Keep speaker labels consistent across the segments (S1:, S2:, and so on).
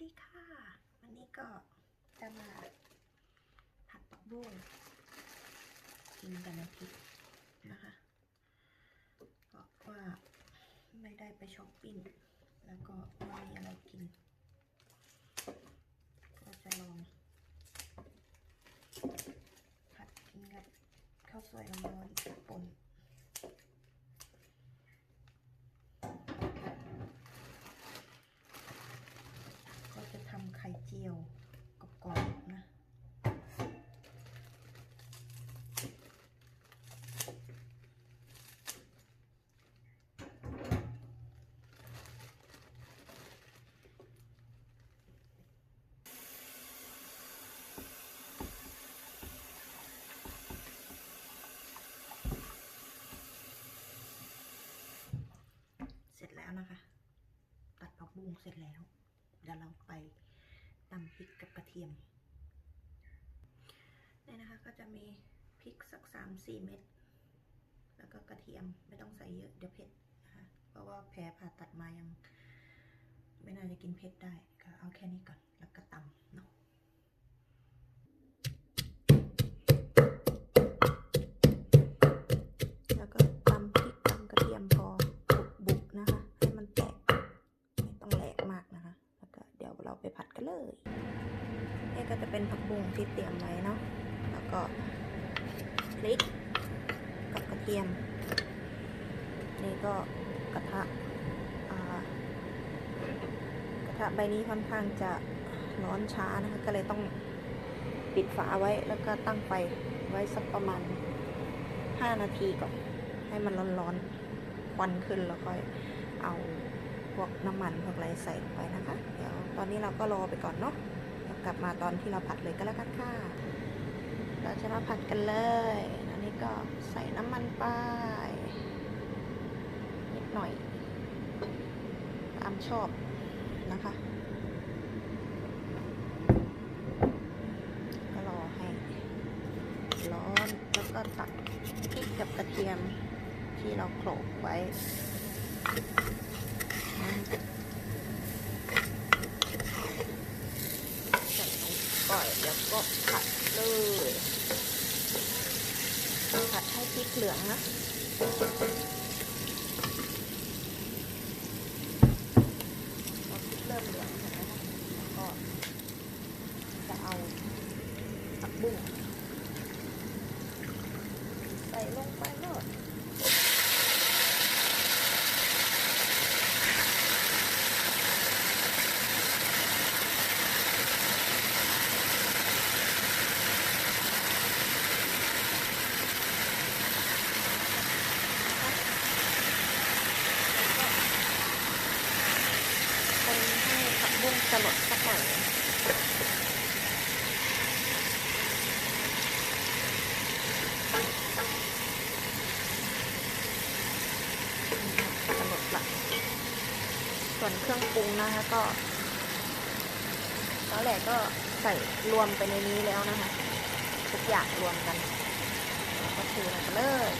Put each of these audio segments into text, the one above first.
S1: ดีค่ะ วันนี้ก็จะมาผัดผักบุ้งกินกันนะพี่นะคะเพราะว่าไม่ได้ไปช้อปปิ้งแล้วก็ไม่มีอะไรกิน ก็จะลองผัดกินกับข้าวสวยร้อนๆป่น ก็จะทำไข่เจียวกรอบๆนะ เสร็จแล้ว นะคะ ตัดผักบุ้งเสร็จแล้ว เดี๋ยวเราไปตำพริกกับกระเทียมเนี่ยนะคะก็จะมีพริกสักสามสี่เม็ดแล้วก็กระเทียมไม่ต้องใส่เยอะเดี๋ยวเผ็ดนะคะเพราะว่าแผลผ่าตัดมายัง ไม่น่าจะกินเผ็ดได้ก็เอาแค่นี้ก่อนแล้วก็ตำเนาะ นี่ก็จะเป็นผักบุ้งที่เตรียมไว้เนาะ แล้วก็พริกกับกระเทียม นี่ก็กระทะกระทะใบนี้ค่อนข้างจะร้อนช้านะคะ ก็เลยต้องปิดฝาไว้แล้วก็ตั้งไฟไว้สักประมาณ 5 นาทีก่อน ให้มันร้อนๆควันขึ้นแล้วค่อยเอาพวกน้ำมันพวกอะไรใส่ไปนะคะ เดี๋ยวตอนนี้เราก็รอไปก่อนเนาะ กลับมาตอนที่เราผัดเลยก็แล้วกันค่ะ เราจะมาผัดกันเลย อันนี้ก็ใส่น้ำมันไปนิดหน่อย ตามชอบนะคะก็รอให้ร้อนแล้วก็ตักพริกกับกระเทียมที่เราโขลกไว้ใส่ลงไปแล้วก็ผัดเลยผัดให้พริก เหลืองนะเริ่มเหลืองแล้วก็จะเอาผักบุ้งใส่ลงไปเลยคนให้ผักบุ้ง สลดสักหน่อยสลดละส่วนเครื่องปรุงนะคะก็ตอนแรกก็ใส่รวมไปในนี้แล้วนะคะ ทุกอย่างรวมกัน ก็เทลงไปเลย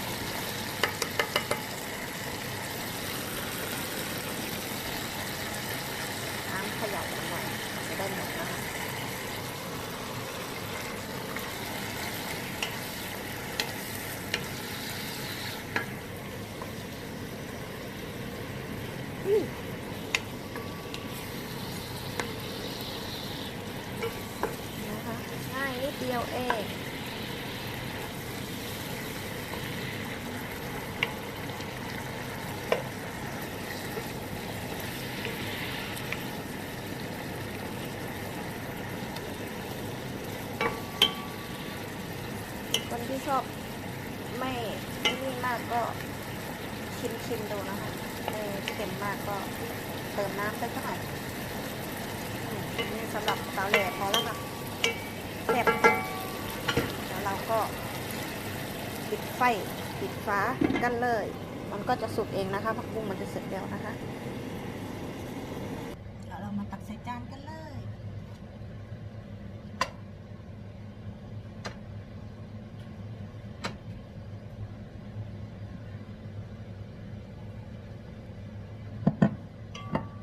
S1: น้ำเขย่าหน่อยมันจะได้หมดนะคะนะคะง่ายนิดเดียวเอง ที่ชอบไม่ไม่นี่มากก็ชิมชิมๆดูนะคะไม่เค็มมากก็เติมน้ำไปสักหน่อยนี่สำหรับสาวแหล่พอแล้วค่ะแซ่บแล้วเราก็ปิดไฟปิดฟ้ากันเลย มันก็จะสุกเองนะคะผักบุ้งมันจะเสร็จแล้วนะคะ